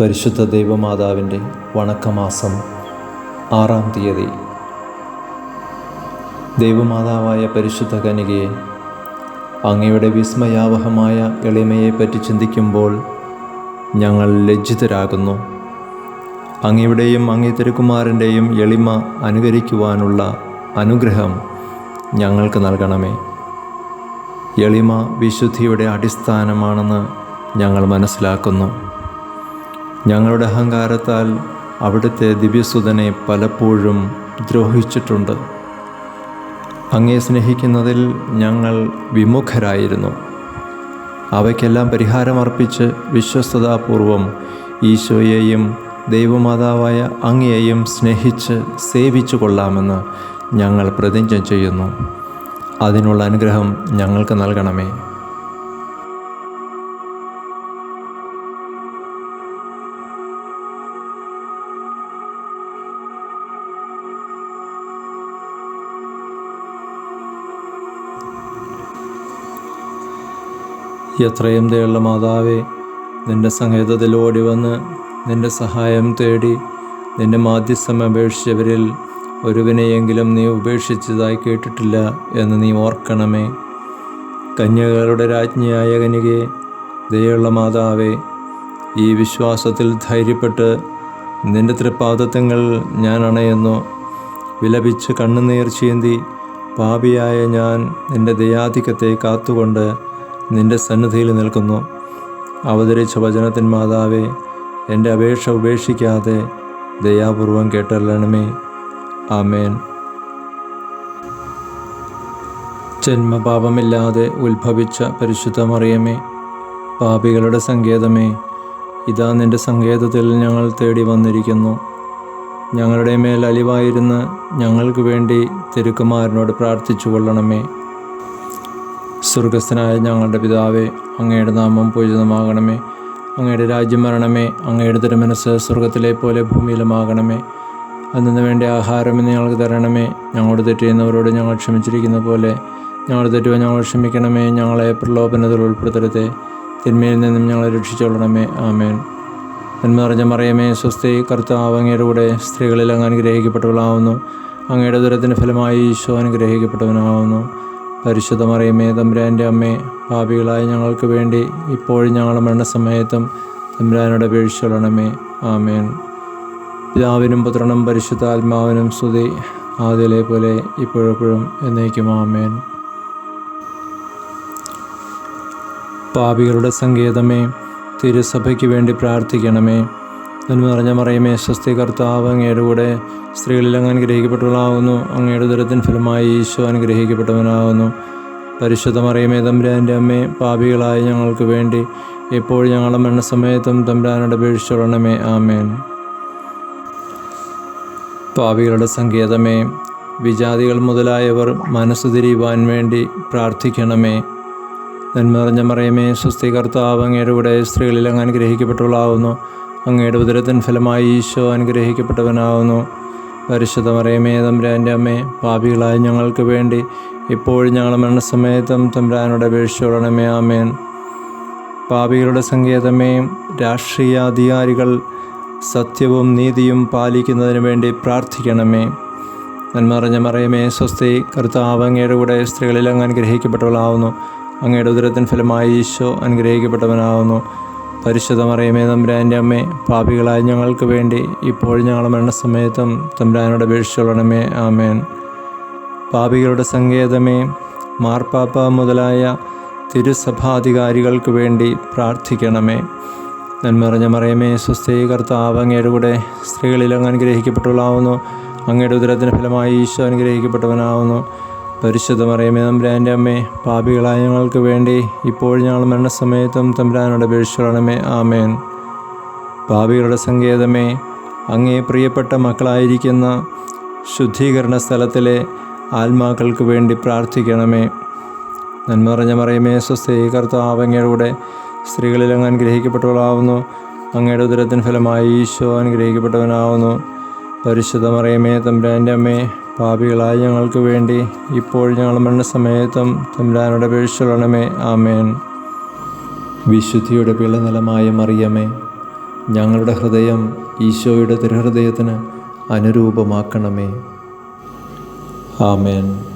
പരിശുദ്ധ ദൈവമാതാവിന്റെ വണക്കമാസം ആറാം തീയതി. ദൈവമാതാവായ പരിശുദ്ധ കനികയെ അങ്ങയുടെ വിസ്മയാവഹമായ എളിമയെപ്പറ്റി ചിന്തിക്കുമ്പോൾ ഞങ്ങൾ ലജ്ജിതരാകുന്നു. അങ്ങയുടെയും അങ്ങേ തിരുക്കുമാരന്റെയും എളിമ അനുകരിക്കുവാനുള്ള അനുഗ്രഹം ഞങ്ങൾക്ക് നൽകണമേ. എളിമ വിശുദ്ധിയുടെ അടിസ്ഥാനമാണെന്ന് ഞങ്ങൾ മനസ്സിലാക്കുന്നു. ഞങ്ങളുടെ അഹങ്കാരത്താൽ അവിടുത്തെ ദിവ്യസുതനെ പലപ്പോഴും ദ്രോഹിച്ചിട്ടുണ്ട്. അങ്ങേ സ്നേഹിക്കുന്നതിൽ ഞങ്ങൾ വിമുഖരായിരുന്നു. അവയ്ക്കെല്ലാം പരിഹാരമർപ്പിച്ച് വിശ്വസ്തതാപൂർവം ഈശോയെയും ദൈവമാതാവായ അങ്ങയെയും സ്നേഹിച്ച് സേവിച്ചു കൊള്ളാമെന്ന് ഞങ്ങൾ പ്രതിജ്ഞ ചെയ്യുന്നു. അതിനുള്ള അനുഗ്രഹം ഞങ്ങൾക്ക് നൽകണമേ. എത്രയും ദയുള്ള മാതാവേ നിന്റെ സങ്കേതത്തിൽ ഓടി വന്ന് നിന്റെ സഹായം തേടി നിന്റെ മാധ്യസ്ഥം അപേക്ഷിച്ചവരിൽ ഒരുവിനെയെങ്കിലും നീ ഉപേക്ഷിച്ചതായി കേട്ടിട്ടില്ല എന്ന് നീ ഓർക്കണമേ. കന്യകളുടെ രാജ്ഞിയായ കനികയെ ദയുള്ള മാതാവേ ഈ വിശ്വാസത്തിൽ ധൈര്യപ്പെട്ട് നിന്റെ തൃപ്പാദത്തങ്ങൾ ഞാൻ അണയുന്നു. വിലപിച്ച് കണ്ണുനീർ ചീന്തി പാപിയായ ഞാൻ നിന്റെ ദയാധിക്യത്തെ കാത്തുകൊണ്ട് നിന്റെ സന്നിധിയിൽ നിൽക്കുന്നു. അവതരിച്ച വചനത്തിൻ മാതാവേ എന്റെ അപേക്ഷ ഉപേക്ഷിക്കാതെ ദയാപൂർവം കേട്ടല്ലണമേ ആമേൻ. ജന്മപാപമില്ലാതെ ഉത്ഭവിച്ച പരിശുദ്ധ മറിയമേ പാപികളുടെ സങ്കേതമേ ഇതാ നിന്റെ സങ്കേതത്തിൽ ഞങ്ങൾ തേടി വന്നിരിക്കുന്നു. ഞങ്ങളുടെ മേൽ അലിവായിരുന്ന് ഞങ്ങൾക്ക് വേണ്ടി തിരുക്കുമാരനോട് പ്രാർത്ഥിച്ചു കൊള്ളണമേ സ്വർഗസ്ഥനായ ഞങ്ങളുടെ പിതാവേ അങ്ങയുടെ നാമം പൂജിതമാകണമേ. അങ്ങയുടെ രാജ്യം വരണമേ അങ്ങയുടെ തിരുമനസ് സ്വർഗത്തിലെ പോലെ ഭൂമിയിലുമാകണമേ. അതിന് വേണ്ട ആഹാരം ഞങ്ങൾക്ക് തരണമേ. ഞങ്ങളോട് തെറ്റിയുന്നവരോട് ഞങ്ങൾ ക്ഷമിച്ചിരിക്കുന്ന പോലെ ഞങ്ങളുടെ തെറ്റുവാൻ ഞങ്ങൾ ക്ഷമിക്കണമേ. ഞങ്ങളെ പ്രലോഭനത്തിൽ ഉൾപ്പെടുത്തരുത്. തിന്മയിൽ നിന്നും ഞങ്ങളെ രക്ഷിച്ചുകൊള്ളണമേ ആമേൻ. നന്മ നിറഞ്ഞ മറിയമേ സ്വസ്തി കർത്താവ് അങ്ങയുടെ കൂടെ സ്ത്രീകളിൽ അങ്ങ് അനുഗ്രഹിക്കപ്പെട്ടവളാവുന്നു. അങ്ങയുടെ ദുരത്തിന്റെ ഫലമായി ഈശോ അനുഗ്രഹിക്കപ്പെട്ടവനാവുന്നു. പരിശുദ്ധ മറിയമേ തമ്പുരാന്റെ അമ്മേ പാപികളായ ഞങ്ങൾക്ക് വേണ്ടി ഇപ്പോഴും ഞങ്ങളുടെ മരണസമയത്തും തമ്പുരാനോട് അപേക്ഷിച്ചൊള്ളണമേ ആമേൻ. പിതാവിനും പുത്രനും പരിശുദ്ധ ആത്മാവിനും സ്തുതി. ആദ്യലെ പോലെ ഇപ്പോഴെപ്പോഴും എന്നേക്കും ആമേൻ. പാപികളുടെ സങ്കേതമേ തിരുസഭയ്ക്ക് വേണ്ടി പ്രാർത്ഥിക്കണമേ. നന്മ നിറഞ്ഞ മറിയമേ സ്വസ്തി കർത്താവ് അങ്ങയുടെ കൂടെ സ്ത്രീകളിൽ അങ്ങ് അനുഗ്രഹിക്കപ്പെട്ടവളാകുന്നു അങ്ങയുടെ ദുരത്തിൻ ഫലമായി ഈശോ അനുഗ്രഹിക്കപ്പെട്ടവനാകുന്നു പരിശുദ്ധ മറിയമേ തമ്പുരാന്റെ അമ്മേ പാപികളായ ഞങ്ങൾക്ക് വേണ്ടി എപ്പോഴും ഞങ്ങളുടെ മരണസമയത്തും തമ്പുരാനോട് അപേക്ഷിച്ചോളണമേ. ആമേൻ. പാപികളുടെ സങ്കേതമേ വിജാതികൾ മുതലായവർ മനസ്സ് തിരിയുവാൻ വേണ്ടി പ്രാർത്ഥിക്കണമേ. നന്മ നിറഞ്ഞ മറിയമേ സ്വസ്തി കർത്താവ് അങ്ങയുടെ കൂടെ സ്ത്രീകളിൽ അങ്ങ് അനുഗ്രഹിക്കപ്പെട്ടവളാവുന്നു. അങ്ങയുടെ ഉദരത്തിൻ ഫലമായി ഈശോ അനുഗ്രഹിക്കപ്പെട്ടവനാകുന്നു പരിശുദ്ധ മറിയമേ തമ്പുരാന്റെ അമ്മേ പാപികളായ ഞങ്ങൾക്ക് വേണ്ടി ഇപ്പോഴും ഞങ്ങളുടെ മരണസമയത്തും തമ്പുരാനോട് അപേക്ഷിച്ചോളണമേ ആമേൻ. പാപികളുടെ സങ്കേതമേ രാഷ്ട്രീയ അധികാരികൾ സത്യവും നീതിയും പാലിക്കുന്നതിന് വേണ്ടി പ്രാർത്ഥിക്കണമേ. നന്മറിഞ്ഞ മറിയമേ സ്വസ്തി കർത്താവ് അങ്ങയുടെ കൂടെ സ്ത്രീകളിൽ അങ്ങ് അനുഗ്രഹിക്കപ്പെട്ടവളാവുന്നു. അങ്ങയുടെ ഉദരത്തിൻ ഫലമായി ഈശോ അനുഗ്രഹിക്കപ്പെട്ടവനാവുന്നു. പരിശുദ്ധ മറിയമേ തമ്പുരാന്റെ അമ്മേ പാപികളായ ഞങ്ങൾക്ക് വേണ്ടി ഇപ്പോൾ ഞങ്ങളുടെ മരണസമയത്തും തമ്പുരാനോട് അപേക്ഷിച്ചുകൊള്ളണമേ ആമേൻ. പാപികളുടെ സങ്കേതമേ മാർപ്പാപ്പ മുതലായ തിരുസഭാധികാരികൾക്ക് വേണ്ടി പ്രാർത്ഥിക്കണമേ. നന്മറിഞ്ഞ മറിയമേ സ്വസ്ഥീകർത്ത അങ്ങയുടെ കൂടെ സ്ത്രീകളിൽ അങ്ങ് അനുഗ്രഹിക്കപ്പെട്ടവളാവുന്നു അങ്ങയുടെ ഉദരത്തിന് ഫലമായി ഈശോ അനുഗ്രഹിക്കപ്പെട്ടവനാവുന്നു. പരിശുദ്ധ മറിയമേ തമ്പുരാന്റെ അമ്മേ പാപികളായ ഞങ്ങൾക്ക് വേണ്ടി ഇപ്പോൾ ഞങ്ങൾ മരണസമയത്തും തമ്പുരാനോട് അപേക്ഷിച്ചോളണമേ ആമേൻ. പാപികളുടെ സങ്കേതമേ അങ്ങേ പ്രിയപ്പെട്ട മക്കളായിരിക്കുന്ന ശുദ്ധീകരണ സ്ഥലത്തിലെ ആത്മാക്കൾക്ക് വേണ്ടി പ്രാർത്ഥിക്കണമേ. നന്മ നിറഞ്ഞ മറിയമേ സ്വസ്ഥീകർത്ത കർത്താവ് സ്ത്രീകളിൽ അങ്ങ് അനുഗ്രഹിക്കപ്പെട്ടവളാവുന്നു. അങ്ങയുടെ ഉദരത്തിന് ഫലമായി ഈശോ അനുഗ്രഹിക്കപ്പെട്ടവനാവുന്നു. പരിശുദ്ധ മറിയമേ തമ്പുരാന്റെ അമ്മേ പാപികളായ ഞങ്ങൾക്ക് വേണ്ടി ഇപ്പോൾ ഞങ്ങൾ മരണസമയത്തും തമ്പുരാനോട് അപേക്ഷിച്ചോളണമേ ആമേൻ. വിശുദ്ധിയുടെ പിളനിലമായ മറിയമേ ഞങ്ങളുടെ ഹൃദയം ഈശോയുടെ തിരുഹൃദയത്തിന് അനുരൂപമാക്കണമേ. ആമേൻ.